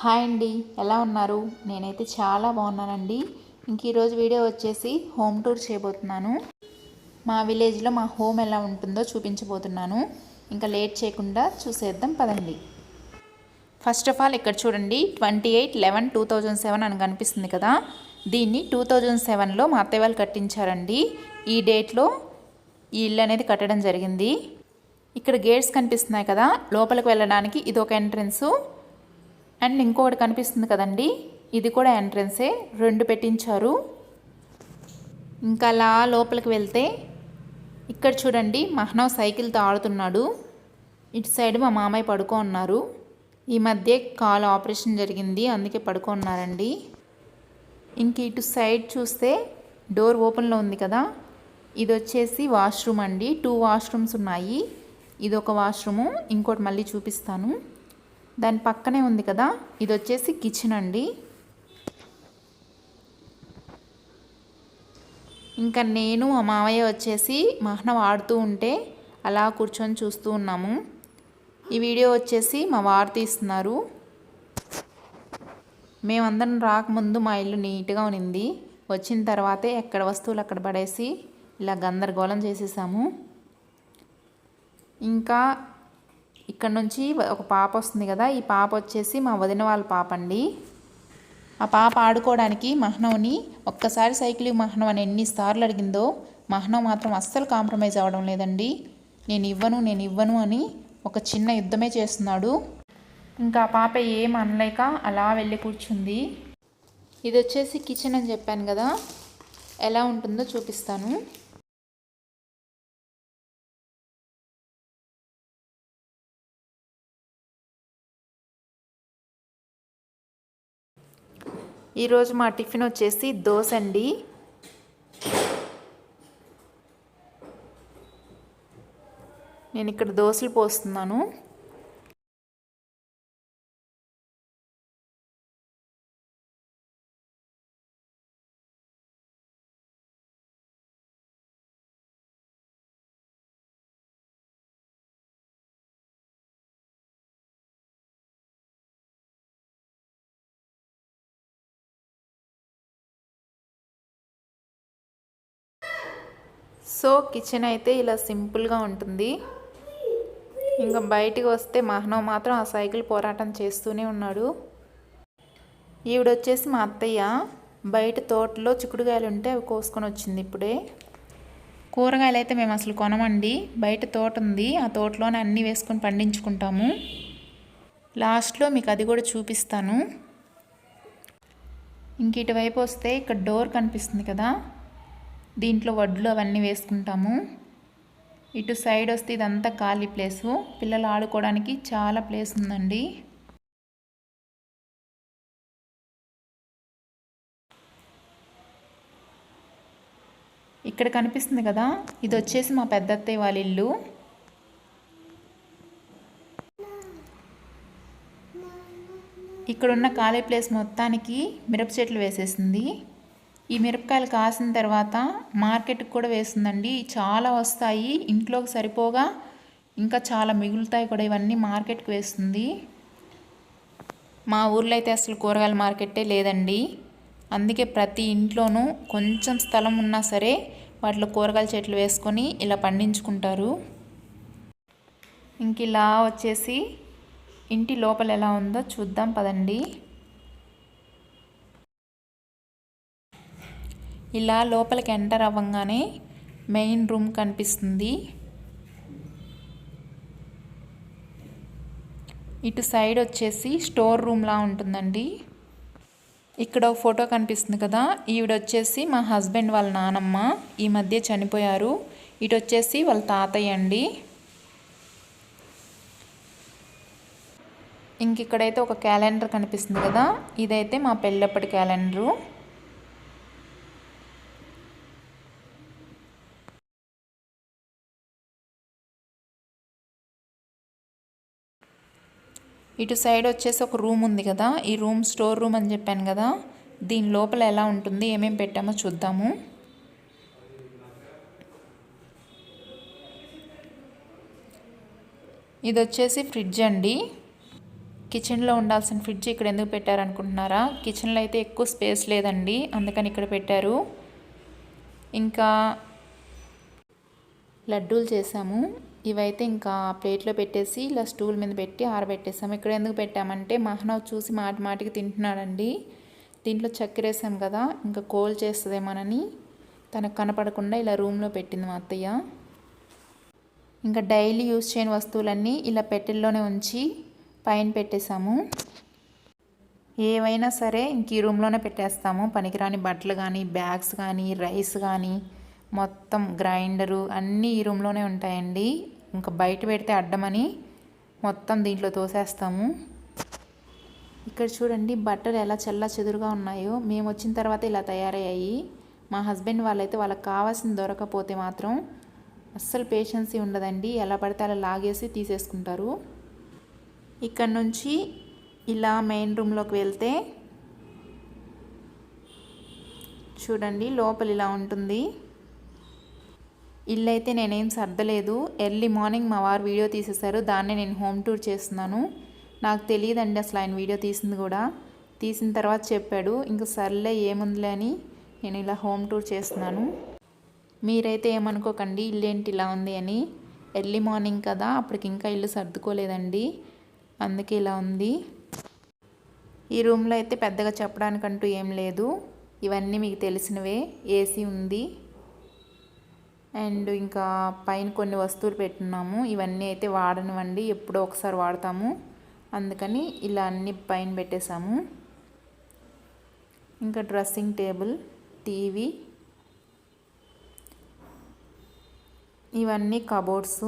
Hi అండి ఎలా ఉన్నారు? నేనైతే చాలా బాగున్నానండి. ఇంక ఈరోజు వీడియో వచ్చేసి హోమ్ టూర్ చేయబోతున్నాను. మా విలేజ్లో మా హోమ్ ఎలా ఉంటుందో చూపించబోతున్నాను. ఇంకా లేట్ చేయకుండా చూసేద్దాం పదండి. ఫస్ట్ ఆఫ్ ఆల్ ఇక్కడ చూడండి twenty eight eleven two thousand seven అని కనిపిస్తుంది కదా. దీన్ని టూ థౌజండ్ సెవెన్లో మా అత్తయ్య వాళ్ళు కట్టించారండి. ఈ డేట్లో ఈ ఇల్లు అనేది కట్టడం జరిగింది. ఇక్కడ గేట్స్ కనిపిస్తున్నాయి కదా లోపలికి వెళ్ళడానికి ఇది ఒక ఎంట్రన్సు అండ్ ఇంకొకటి కనిపిస్తుంది కదండి. ఇది కూడా ఎంట్రన్సే. రెండు పెట్టించారు. ఇంకా అలా లోపలికి వెళ్తే ఇక్కడ చూడండి మహనవ్ సైకిల్తో ఆడుతున్నాడు. ఇటు సైడ్ మా మామయ్య పడుకో ఉన్నారు ఈ మధ్య కాలు ఆపరేషన్ జరిగింది అందుకే పడుకో ఉన్నారండి ఇంక ఇటు సైడ్ చూస్తే డోర్ ఓపెన్లో ఉంది కదా. ఇది వచ్చేసి వాష్రూమ్ అండి. టూ వాష్రూమ్స్ ఉన్నాయి. ఇది ఒక వాష్రూము. ఇంకోటి మళ్ళీ చూపిస్తాను. దాని పక్కనే ఉంది కదా ఇది వచ్చేసి కిచెన్ అండి. ఇంకా నేను మా మామయ్య వచ్చేసి మహనం ఆడుతూ ఉంటే అలా కూర్చొని చూస్తూ ఉన్నాము. ఈ వీడియో వచ్చేసి మా వారు తీస్తున్నారు. మేమందరం రాకముందు మా ఇల్లు నీట్గా ఉన్నింది. వచ్చిన తర్వాతే ఎక్కడ వస్తువులు అక్కడ పడేసి ఇలా గందరగోళం చేసేసాము. ఇంకా ఇక్కడ నుంచి ఒక పాప వస్తుంది కదా ఈ పాప వచ్చేసి మా వదిన వాళ్ళ పాప అండి. ఆ పాప ఆడుకోవడానికి మహనవ్ని ఒక్కసారి సైకిల్ మహ్నవ్ అని ఎన్నిసార్లు అడిగిందో మహనవ్ మాత్రం అస్సలు కాంప్రమైజ్ అవ్వడం లేదండి. నేను ఇవ్వను నేను ఇవ్వను అని ఒక చిన్న యుద్ధమే చేస్తున్నాడు. ఇంకా ఆ పాప ఏం అనలేక అలా వెళ్ళి కూర్చుంది. ఇది వచ్చేసి కిచెన్ అని చెప్పాను కదా ఎలా ఉంటుందో చూపిస్తాను. ఈరోజు మా టిఫిన్ వచ్చేసి దోశ అండి. నేను ఇక్కడ దోశలు పోస్తున్నాను. సో కిచెన్ అయితే ఇలా సింపుల్గా ఉంటుంది. ఇంకా బయటికి వస్తే మహనవ్ మాత్రం ఆ సైకిల్ పోరాటం చేస్తూనే ఉన్నాడు. ఈవిడొచ్చేసి మా అత్తయ్య బయట తోటలో చిక్కుడుకాయలు ఉంటే అవి కోసుకొని వచ్చింది ఇప్పుడే. కూరగాయలు అయితే మేము అసలు కొనమండి. బయట తోట ఉంది. ఆ తోటలోనే అన్నీ వేసుకొని పండించుకుంటాము. లాస్ట్లో మీకు అది కూడా చూపిస్తాను. ఇంక ఇటువైపు వస్తే ఇక్కడ డోర్ కనిపిస్తుంది కదా. దీంట్లో వడ్లు అవన్నీ వేసుకుంటాము. ఇటు సైడ్ వస్తే ఇదంతా ఖాళీ ప్లేసు. పిల్లలు ఆడుకోవడానికి చాలా ప్లేస్ ఉందండి. ఇక్కడ కనిపిస్తుంది కదా ఇది వచ్చేసి మా పెద్దత్తయ్య వాళ్ళ ఇల్లు. ఇక్కడున్న ఖాళీ ప్లేస్ మొత్తానికి మిరప చెట్లు వేసేసింది. ఈ మిరపకాయలు కాసిన తర్వాత మార్కెట్కి కూడా వేస్తుందండి. చాలా వస్తాయి. ఇంట్లోకి సరిపోగా ఇంకా చాలా మిగులుతాయి కూడా. ఇవన్నీ మార్కెట్కి వేస్తుంది. మా ఊర్లో అయితే అసలు కూరగాయల మార్కెట్టే లేదండి. అందుకే ప్రతి ఇంట్లోనూ కొంచెం స్థలం ఉన్నా సరే వాటిలో కూరగాయల చెట్లు వేసుకొని ఇలా పండించుకుంటారు. ఇంక ఇలా వచ్చేసి ఇంటి లోపల ఎలా ఉందో చూద్దాం పదండి. ఇలా లోపలికి ఎంటర్ అవ్వగానే మెయిన్ రూమ్ కనిపిస్తుంది. ఇటు సైడ్ వచ్చేసి స్టోర్ రూమ్లా ఉంటుందండి. ఇక్కడ ఒక ఫోటో కనిపిస్తుంది కదా. ఈవిడ వచ్చేసి మా హస్బెండ్ వాళ్ళ నానమ్మ ఈ మధ్య చనిపోయారు. ఇటు వచ్చేసి వాళ్ళ తాతయ్య అండి. ఇంక ఇక్కడైతే ఒక క్యాలెండర్ కనిపిస్తుంది కదా. ఇదైతే మా పెళ్ళప్పటి క్యాలెండరు. ఇటు సైడ్ వచ్చేసి ఒక రూమ్ ఉంది కదా ఈ రూమ్ స్టోర్ రూమ్ అని చెప్పాను కదా దీని లోపల ఎలా ఉంటుంది ఏమేమి పెట్టామో చూద్దాము. ఇది వచ్చేసి ఫ్రిడ్జ్ అండి. కిచెన్లో ఉండాల్సిన ఫ్రిడ్జ్ ఇక్కడ ఎందుకు పెట్టారనుకుంటున్నారా కిచెన్లో అయితే ఎక్కువ స్పేస్ లేదండి అందుకని ఇక్కడ పెట్టారు. ఇంకా లడ్డూలు చేసాము. ఇవైతే ఇంకా ప్లేట్లో పెట్టేసి ఇలా స్టూల్ మీద పెట్టి ఆరబెట్టేసాము ఇక్కడ ఎందుకు పెట్టామంటే మహనవ్ చూసి మాటి మాటికి తింటున్నాడండి. దీంట్లో చక్కెర వేసాం కదా ఇంకా కోల్ చేస్తుందేమోనని. తనకు కనపడకుండా ఇలా రూమ్లో పెట్టింది మా అత్తయ్య. ఇంకా డైలీ యూజ్ చేయని వస్తువులన్నీ ఇలా పెట్టెల్లోనే ఉంచి పైన పెట్టేశాము ఏవైనా సరే ఇంక ఈ రూమ్లోనే పెట్టేస్తాము. పనికిరాని బట్టలు కానీ బ్యాగ్స్ కానీ రైస్ కానీ మొత్తం గ్రైండరు అన్నీ ఈ రూమ్లోనే ఉంటాయండి. ఇంకా బయట పెడితే అడ్డమని మొత్తం దీంట్లో తోసేస్తాము. ఇక్కడ చూడండి బట్టలు ఎలా చల్ల చెదురుగా ఉన్నాయో. మేము వచ్చిన తర్వాత ఇలా తయారయ్యాయి. మా హస్బెండ్ వాళ్ళైతే వాళ్ళకి కావాల్సింది దొరకపోతే మాత్రం అస్సలు పేషెన్సీ ఉండదండి. ఎలా పడితే అలా లాగేసి తీసేసుకుంటారు. ఇక్కడ నుంచి ఇలా మెయిన్ రూమ్లోకి వెళ్తే చూడండి లోపల ఇలా ఉంటుంది. ఇల్లు అయితే నేనేం సర్దలేదు. ఎర్లీ మార్నింగ్ మా వారు వీడియో తీసేశారు. దాన్నే నేను హోమ్ టూర్ చేస్తున్నాను. నాకు తెలియదండి అసలు ఆయన వీడియో తీసింది కూడా. తీసిన తర్వాత చెప్పాడు. ఇంకా సర్లే ఏముందిలే అని నేను ఇలా హోమ్ టూర్ చేస్తున్నాను. మీరైతే ఏమనుకోకండి ఇల్లు ఏంటి ఇలా ఉంది అని. ఎర్లీ మార్నింగ్ కదా అప్పటికి ఇంకా ఇల్లు సర్దుకోలేదండి. అందుకే ఇలా ఉంది. ఈ రూమ్లో అయితే పెద్దగా చెప్పడానికంటూ ఏం లేదు. ఇవన్నీ మీకు తెలిసినవే. ఏసీ ఉంది. అండ్ ఇంకా పైన కొన్ని వస్తువులు పెట్టున్నాము. ఇవన్నీ అయితే వాడనివ్వండి. ఎప్పుడో ఒకసారి వాడతాము. అందుకని ఇలా అన్ని పైన పెట్టేశాము. ఇంకా డ్రెస్సింగ్ టేబుల్ టీవీ ఇవన్నీ కబోర్డ్స్.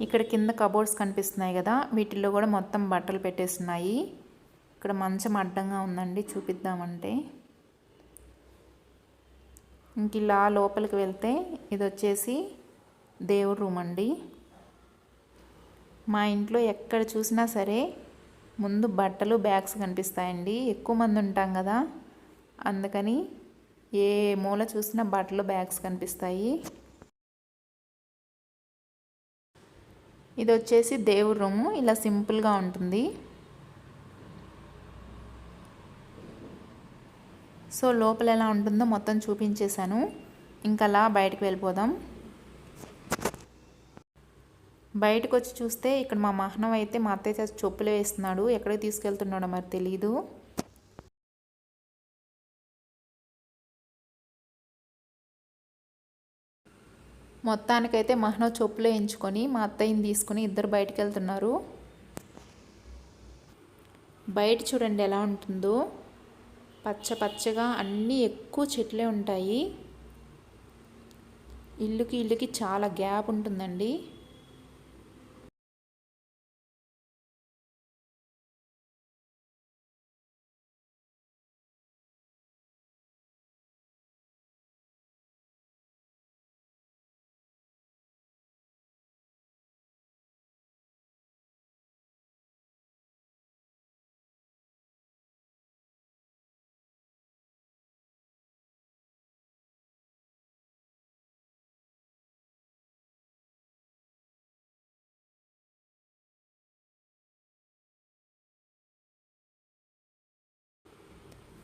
ఇక్కడ కింద కబోర్డ్స్ కనిపిస్తున్నాయి కదా. వీటిల్లో కూడా మొత్తం బట్టలు పెట్టేస్తున్నాయి. ఇక్కడ మంచం అడ్డంగా ఉందండి. చూపిద్దామంటే. ఇంక ఇలా లోపలికి వెళ్తే ఇది వచ్చేసి దేవుడు రూమ్ అండి. మా ఇంట్లో ఎక్కడ చూసినా సరే ముందు బట్టలు బ్యాగ్స్ కనిపిస్తాయండి. ఎక్కువ మంది ఉంటాం కదా. అందుకని ఏ మూల చూసినా బట్టలు బ్యాగ్స్ కనిపిస్తాయి. ఇది వచ్చేసి దేవుడు రూము. ఇలా సింపుల్గా ఉంటుంది. సో లోపల ఎలా ఉంటుందో మొత్తం చూపించేశాను. ఇంకా అలా బయటకు వెళ్ళిపోదాం. బయటకు వచ్చి చూస్తే ఇక్కడ మా మహనం అయితే మా అత్తయ్య చెప్పులు వేస్తున్నాడు. ఎక్కడికి తీసుకెళ్తున్నాడో మరి తెలీదు. మొత్తానికైతే మహనో చెప్పులు వేయించుకొని మా అత్తయ్యని తీసుకుని ఇద్దరు బయటకు వెళ్తున్నారు. బయట చూడండి ఎలా ఉంటుందో. పచ్చ పచ్చగా అన్నీ ఎక్కువ చెట్లే ఉంటాయి. ఇల్లుకి ఇల్లుకి చాలా గ్యాప్ ఉంటుందండి.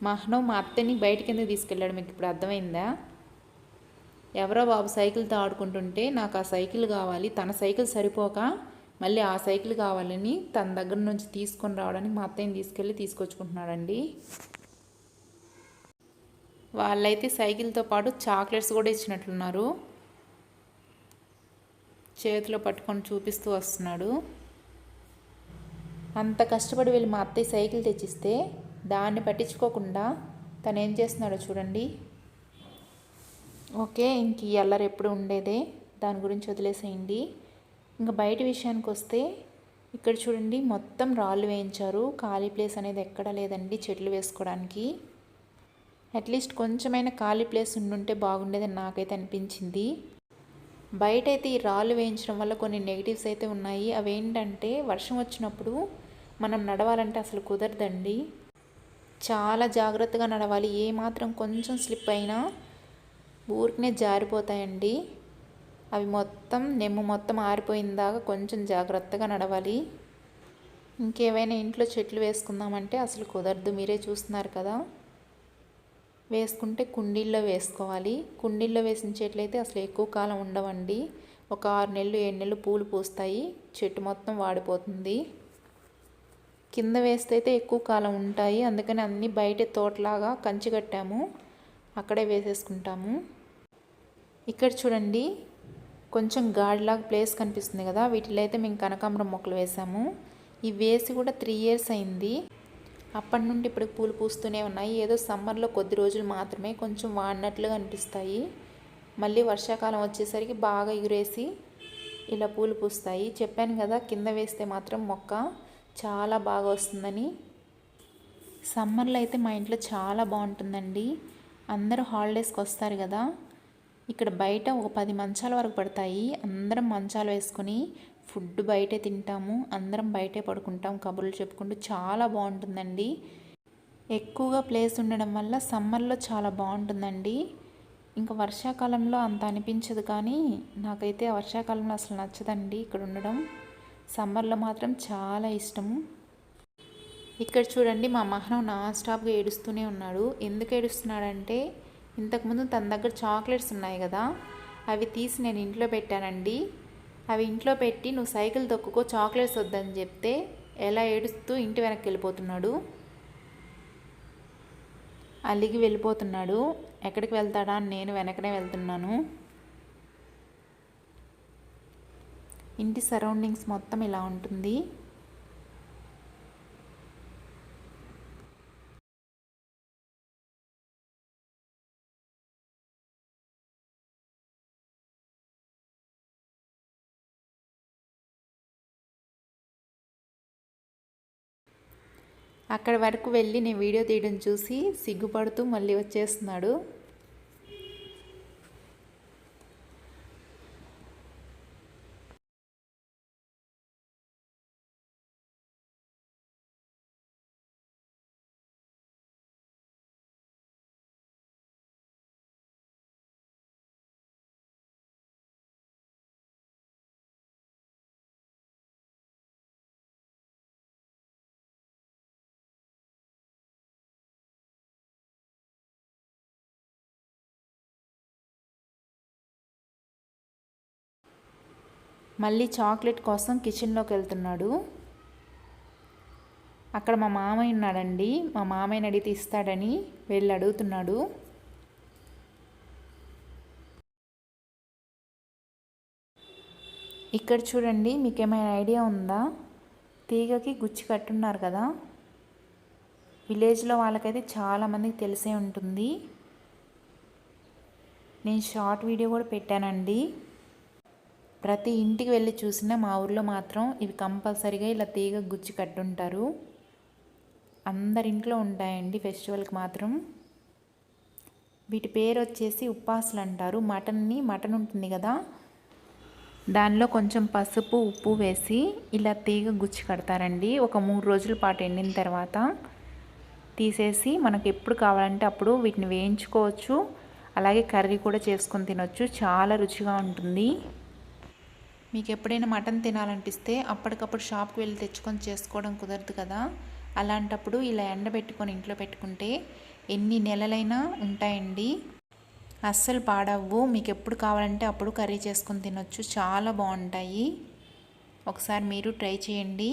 మహనవ్ మా అత్తని బయట కింద తీసుకెళ్ళాడు మీకు ఇప్పుడు అర్థమైందా? ఎవరో బాబు సైకిల్తో ఆడుకుంటుంటే నాకు ఆ సైకిల్ కావాలి తన సైకిల్ సరిపోక మళ్ళీ ఆ సైకిల్ కావాలని తన దగ్గర నుంచి తీసుకొని రావడానికి మా అత్తయ్యని తీసుకెళ్ళి తీసుకొచ్చుకుంటున్నాడండి. వాళ్ళైతే సైకిల్తో పాటు చాక్లెట్స్ కూడా ఇచ్చినట్లున్నారు. చేతిలో పట్టుకొని చూపిస్తూ వస్తున్నాడు. అంత కష్టపడి వెళ్ళి మా అత్తయ్య సైకిల్ తెచ్చిస్తే దాన్ని పట్టించుకోకుండా తను ఏం చేస్తున్నాడో చూడండి. ఓకే ఇంక ఈ అల్లరి ఎప్పుడు ఉండేదే? దాని గురించి వదిలేసేయండి. ఇంకా బయట విషయానికి వస్తే ఇక్కడ చూడండి మొత్తం రాళ్ళు వేయించారు. ఖాళీ ప్లేస్ అనేది ఎక్కడా లేదండి చెట్లు వేసుకోవడానికి. అట్లీస్ట్ కొంచెమైనా ఖాళీ ప్లేస్ ఉండుంటే బాగుండేదని నాకైతే అనిపించింది. బయట అయితే ఈ రాళ్ళు వేయించడం వల్ల కొన్ని నెగిటివ్స్ అయితే ఉన్నాయి. అవి ఏంటంటే వర్షం వచ్చినప్పుడు మనం నడవాలంటే అసలు కుదరదండి. చాలా జాగ్రత్తగా నడవాలి. ఏ మాత్రం కొంచెం స్లిప్ అయినా ఊరికనే జారిపోతాయండి. అవి మొత్తం నెమ్ము మొత్తం ఆరిపోయిన దాకా కొంచెం జాగ్రత్తగా నడవాలి. ఇంకేమైనా ఇంట్లో చెట్లు వేసుకుందామంటే అసలు కుదరదు. మీరే చూస్తున్నారు కదా. వేసుకుంటే కుండీల్లో వేసుకోవాలి. కుండీల్లో వేసిన చెట్లు అయితే అసలు ఎక్కువ కాలం ఉండవండి. ఒక ఆరు నెలలు ఏడు నెలలు పూలు పూస్తాయి. చెట్టు మొత్తం వాడిపోతుంది. కింద వేస్తే అయితే ఎక్కువ కాలం ఉంటాయి. అందుకని అన్నీ బయట తోటలాగా కంచి కట్టాము. అక్కడే వేసేసుకుంటాము. ఇక్కడ చూడండి కొంచెం గాడిలాగా ప్లేస్ కనిపిస్తుంది కదా. వీటిలో అయితే మేము కనకాంబరం మొక్కలు వేసాము. ఇవి వేసి కూడా త్రీ ఇయర్స్ అయింది. అప్పటి నుండి ఇప్పుడు పూలు పూస్తూనే ఉన్నాయి. ఏదో సమ్మర్లో కొద్ది రోజులు మాత్రమే కొంచెం వాడినట్లుగా అనిపిస్తాయి. మళ్ళీ వర్షాకాలం వచ్చేసరికి బాగా ఎగురేసి ఇలా పూలు పూస్తాయి. చెప్పాను కదా కింద వేస్తే మాత్రం మొక్క చాలా బాగా వస్తుందని. సమ్మర్లో అయితే మా ఇంట్లో చాలా బాగుంటుందండి. అందరూ హాలిడేస్కి వస్తారు కదా. ఇక్కడ బయట ఒక పది మంచాల వరకు పడతాయి. అందరం మంచాలు వేసుకొని ఫుడ్ బయటే తింటాము. అందరం బయటే పడుకుంటాం కబుర్లు చెప్పుకుంటూ. చాలా బాగుంటుందండి. ఎక్కువగా ప్లేస్ ఉండడం వల్ల సమ్మర్లో చాలా బాగుంటుందండి. ఇంకా వర్షాకాలంలో అంత అనిపించదు కానీ నాకైతే వర్షాకాలంలో అసలు నచ్చదండి ఇక్కడ ఉండడం. సమ్మర్లో మాత్రం చాలా ఇష్టము. ఇక్కడ చూడండి మా మహనం నా స్టాప్గా ఏడుస్తూనే ఉన్నాడు. ఎందుకు ఏడుస్తున్నాడంటే ఇంతకుముందు తన దగ్గర చాక్లెట్స్ ఉన్నాయి కదా అవి తీసి నేను ఇంట్లో పెట్టానండి. అవి ఇంట్లో పెట్టి నువ్వు సైకిల్ తొక్కుకో చాక్లెట్స్ వద్దని చెప్తే ఎలా ఏడుస్తూ ఇంటి వెనక్కి వెళ్ళిపోతున్నాడు. అలిగి వెళ్ళిపోతున్నాడు. ఎక్కడికి వెళ్తాడా అని నేను వెనకనే వెళ్తున్నాను. ఇంటి సరౌండింగ్స్ మొత్తం ఇలా ఉంటుంది. అక్కడి వరకు వెళ్ళి నేను వీడియో తీయడం చూసి సిగ్గుపడుతూ మళ్ళీ వచ్చేస్తున్నాడు. మళ్ళీ చాక్లెట్ కోసం కిచెన్లోకి వెళ్తున్నాడు. అక్కడ మా మామయ్య ఉన్నాడండి. మా మామయ్యని అడిగితే ఇస్తాడని వెళ్ళి అడుగుతున్నాడు. ఇక్కడ చూడండి మీకు ఏమైనా ఐడియా ఉందా? తీగకి గుచ్చి కట్టున్నారు కదా. విలేజ్లో వాళ్ళకైతే చాలామందికి తెలిసే ఉంటుంది. నేను షార్ట్ వీడియో కూడా పెట్టానండి. ప్రతి ఇంటికి వెళ్ళి చూసినా మా ఊర్లో మాత్రం ఇవి కంపల్సరీగా ఇలా తీగ గుచ్చి కట్టుంటారు. అందరింట్లో ఉంటాయండి ఫెస్టివల్కి మాత్రం. వీటి పేరు వచ్చేసి ఉప్పాసులు అంటారు. మటన్ని మటన్ ఉంటుంది కదా. దానిలో కొంచెం పసుపు ఉప్పు వేసి ఇలా తీగ గుచ్చి కడతారండి. ఒక మూడు రోజుల పాటు ఎండిన తర్వాత తీసేసి మనకు ఎప్పుడు కావాలంటే అప్పుడు వీటిని వేయించుకోవచ్చు. అలాగే కర్రీ కూడా చేసుకొని తినొచ్చు. చాలా రుచిగా ఉంటుంది. మీకు ఎప్పుడైనా మటన్ తినాలనిపిస్తే అప్పటికప్పుడు షాప్కి వెళ్ళి తెచ్చుకొని చేసుకోవడం కుదరదు కదా. అలాంటప్పుడు ఇలా ఎండబెట్టుకొని ఇంట్లో పెట్టుకుంటే ఎన్ని నెలలైనా ఉంటాయండి. అస్సలు పాడవ్వు. మీకు ఎప్పుడు కావాలంటే అప్పుడు కర్రీ చేసుకొని తినొచ్చు. చాలా బాగుంటాయి. ఒకసారి మీరు ట్రై చేయండి.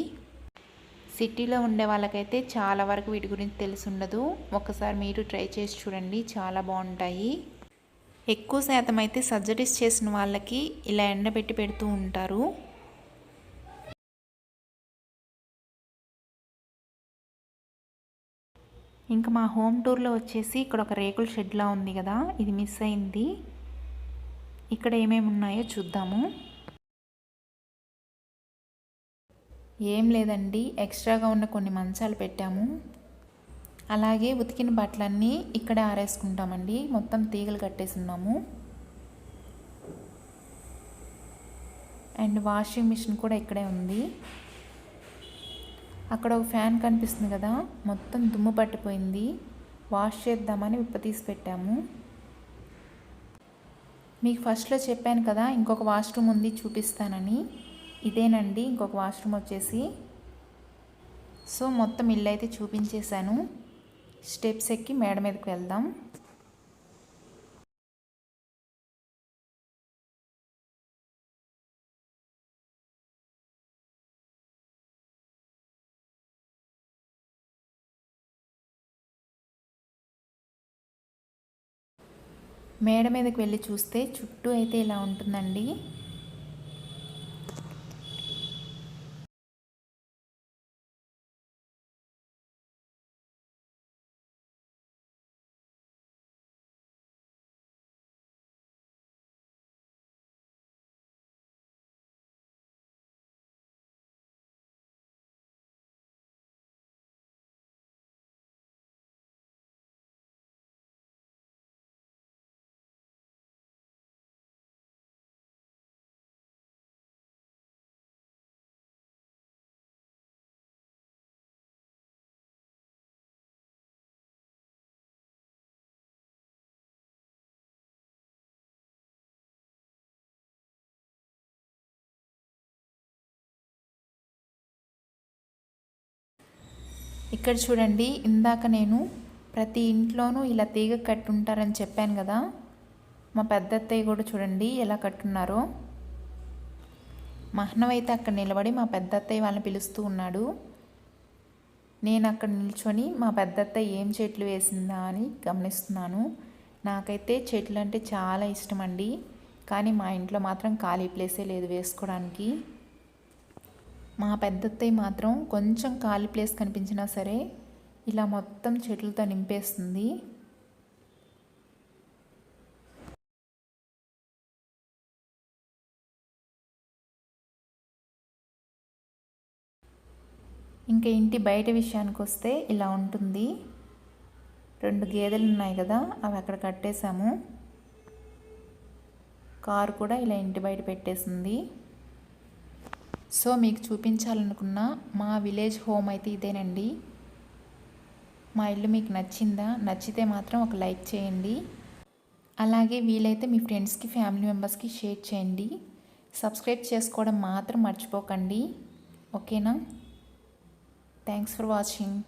సిటీలో ఉండే వాళ్ళకైతే చాలా వరకు వీటి గురించి తెలిసి ఉండదు. ఒకసారి మీరు ట్రై చేసి చూడండి. చాలా బాగుంటాయి. ఎక్కువ శాతం అయితే సర్జరీస్ చేసిన వాళ్ళకి ఇలా ఎండబెట్టి పెడుతూ ఉంటారు. ఇంకా మా హోమ్ టూర్లో వచ్చేసి ఇక్కడ ఒక రేకుల షెడ్లా ఉంది కదా ఇది మిస్ అయింది. ఇక్కడ ఏమేమి ఉన్నాయో చూద్దాము. ఏం లేదండి ఎక్స్ట్రాగా ఉన్న కొన్ని మంచాలు పెట్టాము. అలాగే ఉతికిన బట్టలన్నీ ఇక్కడే ఆరేసుకుంటామండి. మొత్తం తీగలు కట్టేసున్నాము. అండ్ వాషింగ్ మిషన్ కూడా ఇక్కడే ఉంది. అక్కడ ఒక ఫ్యాన్ కనిపిస్తుంది కదా మొత్తం దుమ్ము పట్టిపోయింది. వాష్ చేద్దామని ఉప్ప తీసి పెట్టాము. మీకు ఫస్ట్లో చెప్పాను కదా ఇంకొక వాష్రూమ్ ఉంది చూపిస్తానని. ఇదేనండి ఇంకొక వాష్రూమ్ వచ్చేసి. సో మొత్తం ఇల్లు అయితే చూపించేశాను. స్టెప్స్ ఎక్కి మేడ మీదకి వెళ్దాం. మేడ మీదకి వెళ్ళి చూస్తే చుట్టూ అయితే ఇలా ఉంటుందండి. ఇక్కడ చూడండి ఇందాక నేను ప్రతి ఇంట్లోనూ ఇలా తీగ కట్టుంటారని చెప్పాను కదా. మా పెద్ద అత్తయ్య కూడా చూడండి ఎలా కట్టున్నారో. మహ్నవైతే అక్కడ నిలబడి మా పెద్ద అత్తయ్య వాళ్ళని పిలుస్తూ ఉన్నాడు. నేను అక్కడ నిల్చొని మా పెద్ద అత్తయ్య ఏం చెట్లు వేసిందా అని గమనిస్తున్నాను. నాకైతే చెట్లు అంటే చాలా ఇష్టం అండి. కానీ మా ఇంట్లో మాత్రం ఖాళీ ప్లేసే లేదు వేసుకోవడానికి. మా పెద్దత్తయ్య మాత్రం కొంచెం ఖాళీ ప్లేస్ కనిపించినా సరే ఇలా మొత్తం చెట్లతో నింపేస్తుంది. ఇంకా ఇంటి బయట విషయానికి వస్తే ఇలా ఉంటుంది. రెండు గేదెలు ఉన్నాయి కదా అవి అక్కడ కట్టేశాము. కారు కూడా ఇలా ఇంటి బయట పెట్టేసింది. సో మీకు చూపించాలనుకున్న మా విలేజ్ హోమ్ అయితే ఇదేనండి. మా ఇల్లు మీకు నచ్చిందా? నచ్చితే మాత్రం ఒక లైక్ చేయండి. అలాగే వీలైతే మీ ఫ్రెండ్స్కి ఫ్యామిలీ మెంబర్స్కి షేర్ చేయండి. సబ్స్క్రైబ్ చేసుకోవడం మాత్రం మర్చిపోకండి. ఓకేనా? Thanks for watching.